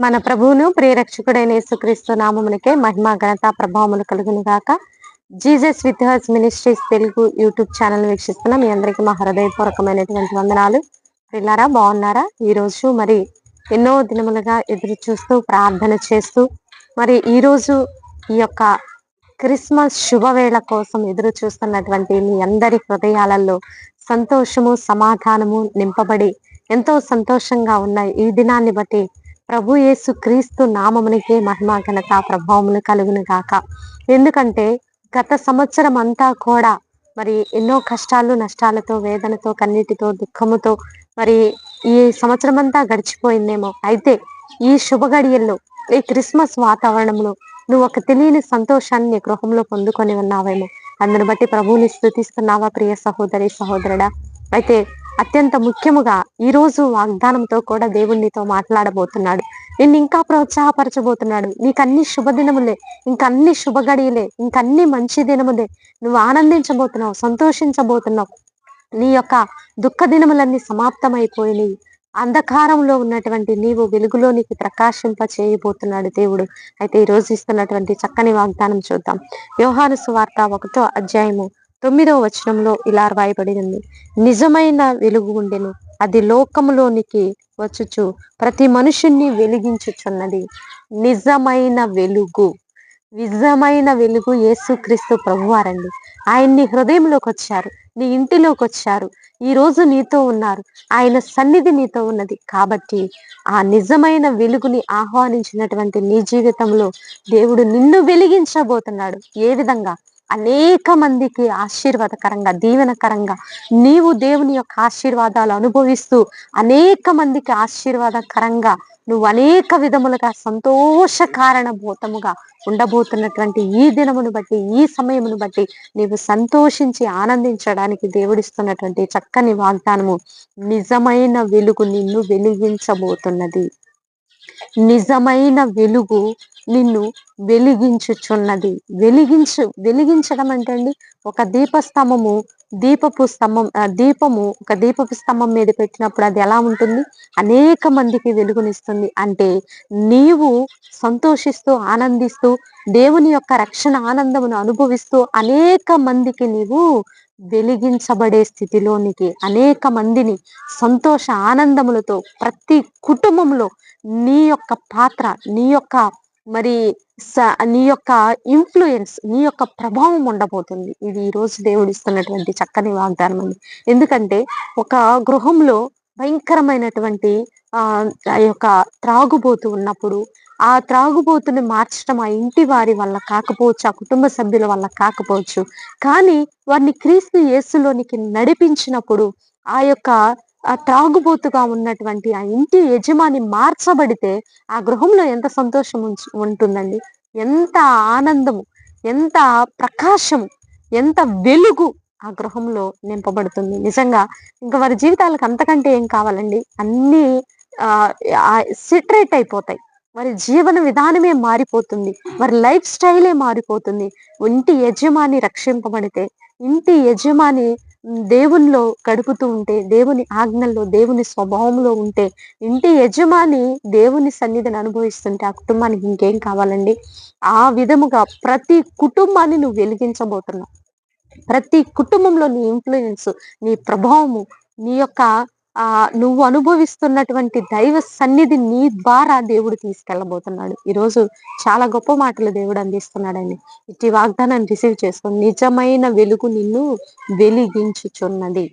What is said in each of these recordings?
మన ప్రభువును ప్రియరక్షకుడైన యేసుక్రీస్తు నామమునికే మహిమ ఘనత ప్రభావములు కలుగును గాక. Jesus with hers ministries Telugu YouTube channel వీక్షిస్తున్న మీ అందరికీ మా హృదయపూర్వకమైనటువంటి వందనాలు. పిల్లారా బాగున్నారా? ఈ రోజు మరి ఎన్నో దినములుగా ఎదురు చూస్తూ ప్రార్థన చేస్తూ మరి ఈ రోజు ఈ యొక్క క్రిస్మస్ శుభవేళ కోసం ఎదురు చూస్తున్నటువంటి మీ అందరి హృదయాలలో సంతోషము సమాధానము నింపబడి ఎంతో సంతోషంగా ఉన్న ఈ దినాన్ని బట్టి ప్రభు యేసు క్రీస్తు నామమునికే మహిమ ఘనత ప్రభావములు కలుగును గాక. ఎందుకంటే గత సంవత్సరం అంతా కూడా మరి ఎన్నో కష్టాలు నష్టాలతో వేదనతో కన్నీటితో దుఃఖముతో మరి ఈ సంవత్సరం అంతా గడిచిపోయిందేమో. అయితే ఈ శుభ గడియల్లో ఈ క్రిస్మస్ వాతావరణంలో నువ్వు ఒక తెలియని సంతోషాన్ని నీ గృహంలో పొందుకొని ఉన్నావేమో. అందుని బట్టి ప్రభువుని స్థుతిస్తున్నావా ప్రియ సహోదరి సహోదరుడా? అయితే అత్యంత ముఖ్యముగా ఈ రోజు వాగ్దానంతో కూడా దేవుడు నీతో మాట్లాడబోతున్నాడు. నిన్ను ఇంకా ప్రోత్సాహపరచబోతున్నాడు. నీకు అన్ని శుభదినములే ఇంకన్ని శుభగడియలే ఇంకన్ని మంచి దినములే నువ్వు ఆనందించబోతున్నావు సంతోషించబోతున్నావు. నీ యొక్క దుఃఖ దినములన్నీ సమాప్తమైపోయినాయి. అంధకారంలో ఉన్నటువంటి నీవు వెలుగులోనికి ప్రకాశింప చేయబోతున్నాడు దేవుడు. అయితే ఈ రోజు ఇస్తున్నటువంటి చక్కని వాగ్దానం చూద్దాం. వ్యవహార సువార్త ఒకటో అధ్యాయము తొమ్మిదవ వచనంలో ఇలా రాయబడింది నిజమైన వెలుగు ఉండెను. అది లోకములోనికి వచ్చుచు. ప్రతి మనుషుణ్ణి వెలిగించుచున్నది. నిజమైన వెలుగు. నిజమైన వెలుగు యేసుక్రీస్తు ప్రభువారండి. ఆయన్ని హృదయంలోకి వచ్చారు. నీ ఇంటిలోకి వచ్చారు. ఈ రోజు నీతో ఉన్నారు. ఆయన సన్నిధి నీతో ఉన్నది. కాబట్టి ఆ నిజమైన వెలుగుని ఆహ్వానించినటువంటి నీ జీవితంలో దేవుడు నిన్ను వెలిగించబోతున్నాడు. ఏ విధంగా? అనేక మందికి ఆశీర్వాదకరంగా దీవెనకరంగా నీవు దేవుని యొక్క ఆశీర్వాదాలు అనుభవిస్తూ అనేక మందికి ఆశీర్వాదకరంగా నువ్వు అనేక విధములుగా సంతోష కారణభూతముగా ఉండబోతున్నటువంటి ఈ దినమును బట్టి ఈ సమయమును బట్టి నీవు సంతోషించి ఆనందించడానికి దేవుడిస్తున్నటువంటి చక్కని వాగ్దానము నిజమైన వెలుగు నిన్ను వెలిగించబోతున్నది. నిజమైన వెలుగు నిన్ను వెలిగించుచున్నది. వెలిగించు వెలిగించడం అంటే అండి ఒక దీపస్తంభము దీపపు స్తంభం దీపము ఒక దీపపు స్తంభం మీద పెట్టినప్పుడు అది ఎలా ఉంటుంది? అనేక మందికి వెలుగునిస్తుంది. అంటే నీవు సంతోషిస్తూ ఆనందిస్తూ దేవుని యొక్క రక్షణ ఆనందమును అనుభవిస్తూ అనేక మందికి నీవు వెలిగించబడే స్థితిలోనికి అనేక మందిని సంతోష ఆనందములతో ప్రతి కుటుంబంలో నీ యొక్క పాత్ర నీ యొక్క మరి స- నీ యొక్క ఇన్ఫ్లుయెన్స్ నీ యొక్క ప్రభావం ఉండబోతుంది. ఇది ఈ రోజు దేవుడు ఇస్తున్నటువంటి చక్కని వాగ్దానం అండి. ఎందుకంటే ఒక గృహంలో భయంకరమైనటువంటి ఆ ఆ యొక్క త్రాగుబోతు ఉన్నప్పుడు ఆ త్రాగుబోతుని మార్చడం ఆ ఇంటి వారి వల్ల కాకపోవచ్చు ఆ కుటుంబ సభ్యుల వల్ల కాకపోవచ్చు. కానీ వారిని క్రీస్తు యేసులోనికి నడిపించినప్పుడు ఆ యొక్క ఆ త్రాగుబోతుగా ఉన్నటువంటి ఆ ఇంటి యజమాని మార్చబడితే ఆ గృహంలో ఎంత సంతోషం ఉంచు- ఉంటుందండి. ఎంత ఆనందము ఎంత ప్రకాశము ఎంత వెలుగు ఆ గృహంలో నింపబడుతుంది. నిజంగా ఇంకా వారి జీవితాలకు అంతకంటే ఏం కావాలండి? అన్ని ఆ సిట్రేట్ అయిపోతాయి. వారి జీవన విధానమే మారిపోతుంది. వారి లైఫ్ స్టైలే మారిపోతుంది. ఇంటి యజమాని రక్షింపబడితే ఇంటి యజమాని దేవునిలో గడుపుతూ ఉంటే దేవుని ఆజ్ఞల్లో దేవుని స్వభావంలో ఉంటే ఇంటి యజమాని దేవుని సన్నిధిని అనుభవిస్తుంటే ఆ కుటుంబానికి ఇంకేం కావాలండి? ఆ విధముగా ప్రతి కుటుంబాన్ని నువ్వు వెలిగించబోతున్నావు. ప్రతి కుటుంబంలో నీ ఇన్ఫ్లుయెన్స్ నీ ప్రభావము నీ యొక్క ఆ నువ్వు అనుభవిస్తున్నటువంటి దైవ సన్నిధి నీ ద్వారా దేవుడు తీసుకెళ్ళబోతున్నాడు. ఈరోజు చాలా గొప్ప మాటలు దేవుడు అందిస్తున్నాడండి. ఇట్టి వాగ్దానాన్ని రిసీవ్ చేసుకుని నిజమైన వెలుగు నిన్ను వెలిగించుచున్నది.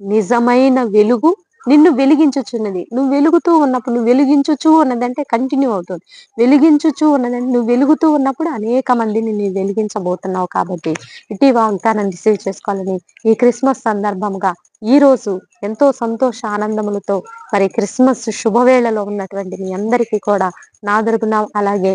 నిజమైన వెలుగు నిన్ను వెలిగించుచున్నది. నువ్వు వెలుగుతూ ఉన్నప్పుడు నువ్వు వెలిగించుచు ఉన్నదంటే కంటిన్యూ అవుతుంది. వెలిగించుచు ఉన్నదంటే నువ్వు వెలుగుతూ ఉన్నప్పుడు అనేక మందిని నువ్వు వెలిగించబోతున్నావు కాబట్టి ఇటీ వాగ్దానం రిసీవ్ చేసుకోవాలని ఈ క్రిస్మస్ సందర్భంగా ఈ రోజు ఎంతో సంతోష ఆనందములతో మరి క్రిస్మస్ శుభవేళలో ఉన్నటువంటి మీ అందరికీ కూడా నా తరపున అలాగే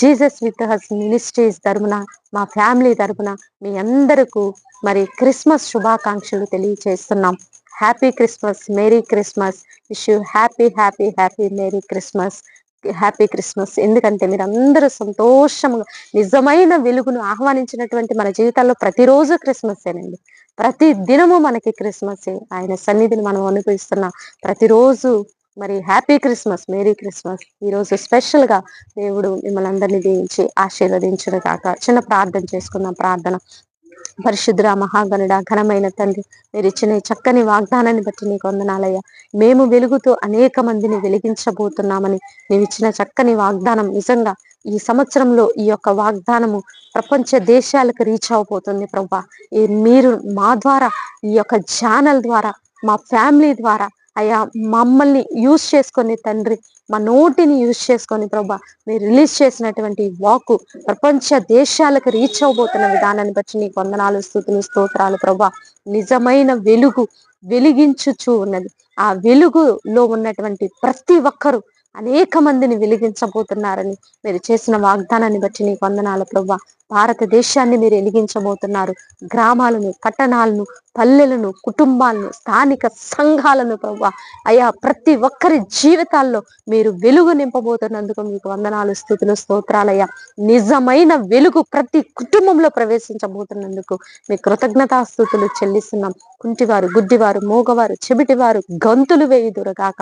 జీసస్ విత్ హస్ మినిస్ట్రీస్ తరపున మా ఫ్యామిలీ తరపున మీ అందరకు మరి క్రిస్మస్ శుభాకాంక్షలు తెలియజేస్తున్నాం happy Christmas merry Christmas wish you happy happy happy merry Christmas happy Christmas ఎందుకంటే మీరు అందరూ సంతోషంగా నిజమైన వెలుగును ఆహ్వానించినటువంటి మన జీవితాల్లో ప్రతిరోజు క్రిస్మసేనండి. ప్రతి దినము మనకి క్రిస్మస్. ఆయన సన్నిధిని మనం అనుభవిస్తున్న ప్రతిరోజు మరి హ్యాపీ క్రిస్మస్ మేరీ క్రిస్మస్ ఈ రోజు స్పెషల్గా దేవుడు మిమ్మల్ని అందరినీ దీవించి ఆశీర్వదించిన కాక చిన్న ప్రార్థన చేసుకుందాం ప్రార్థన. పరిశుద్ర మహాగణుడ ఘనమైన తండ్రి మీరు ఇచ్చిన చక్కని వాగ్దానాన్ని బట్టి నీకు వందనాలయ్యా. మేము వెలుగుతూ అనేక మందిని వెలిగించబోతున్నామని నీవు ఇచ్చిన చక్కని వాగ్దానం నిజంగా ఈ సంవత్సరంలో ఈ యొక్క వాగ్దానము ప్రపంచ దేశాలకు రీచ్ అవబోతుంది ప్రభా. ఈ మీరు మా ద్వారా ఈ యొక్క ఛానల్ ద్వారా మా ఫ్యామిలీ ద్వారా అయ్యా మమ్మల్ని యూజ్ చేసుకొని తండ్రి మా నోటిని యూజ్ చేసుకొని ప్రభా మీరు రిలీజ్ చేసినటువంటి వాక్ ప్రపంచ దేశాలకు రీచ్ అవబోతున్న విధానాన్ని బట్టి నీకు వందనాలు స్థుతులు స్తోత్రాలు ప్రభా. నిజమైన వెలుగు వెలిగించుచూ ఉన్నది. ఆ వెలుగులో ఉన్నటువంటి ప్రతి ఒక్కరూ అనేక మందిని వెలిగించబోతున్నారని మీరు చేసిన వాగ్దానాన్ని బట్టి నీకు వందనాలు ప్రభా. భారతదేశాన్ని మీరు వెలిగించబోతున్నారు గ్రామాలను పట్టణాలను పల్లెలను కుటుంబాలను స్థానిక సంఘాలను ప్రభా. అయా ప్రతి ఒక్కరి జీవితాల్లో మీరు వెలుగు నింపబోతున్నందుకు మీకు వందనాలు స్థుతులు స్తోత్రాలయ్యా. నిజమైన వెలుగు ప్రతి కుటుంబంలో ప్రవేశించబోతున్నందుకు మీ కృతజ్ఞతాస్థుతులు చెల్లిస్తున్నాం. కుంటివారు గుడ్డివారు మూగవారు చెవిటివారు గంతులు వేయుదురుగాక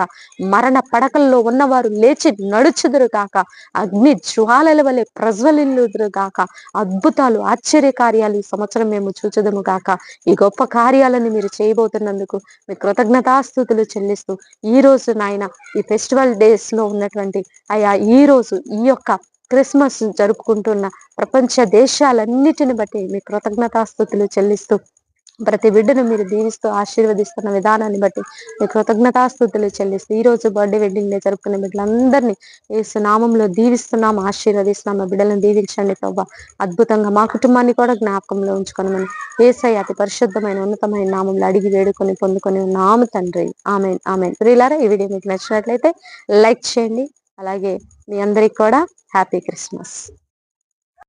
మరణ పడకల్లో ఉన్నవారు లేచి నడుచుదురుగాక అగ్ని జ్వాలల వలె ప్రజ్వలిల్లుదురుగాక అద్భుతాలు ఆశ్చర్య కార్యాలు ఈ సంవత్సరం మేము చూచదము గాక. ఈ గొప్ప కార్యాలను మీరు చేయబోతున్నందుకు మీ కృతజ్ఞతాస్థుతులు చెల్లిస్తూ ఈ రోజు నాయన ఈ ఫెస్టివల్ డేస్లో ఉన్నటువంటి అయా ఈ రోజు ఈ యొక్క క్రిస్మస్ జరుపుకుంటున్న ప్రపంచ దేశాలన్నిటిని బట్టి మీ కృతజ్ఞతాస్థుతులు చెల్లిస్తూ ప్రతి బిడ్డను మీరు దీవిస్తూ ఆశీర్వదిస్తున్న విధానాన్ని బట్టి మీ కృతజ్ఞతాస్థుతులు చెల్లిస్తూ ఈ రోజు బర్త్డే వెడ్డింగ్ డే జరుపుకునే బిడ్డలందరినీ ఏసు నామంలో దీవిస్తున్నాం ఆశీర్వదిస్తున్నాం. మా బిడ్డలను దీవించండి ప్రభా. అద్భుతంగా మా కుటుంబాన్ని కూడా జ్ఞాపకంలో ఉంచుకోనమని ఏసై అతి పరిశుద్ధమైన ఉన్నతమైన నామంలో అడిగి వేడుకొని పొందుకొని ఉన్నాము తండ్రి. ఆమె ఆమె ప్రియులారా ఈ వీడియో మీకు నచ్చినట్లయితే లైక్ చేయండి. అలాగే మీ అందరికి కూడా హ్యాపీ క్రిస్మస్.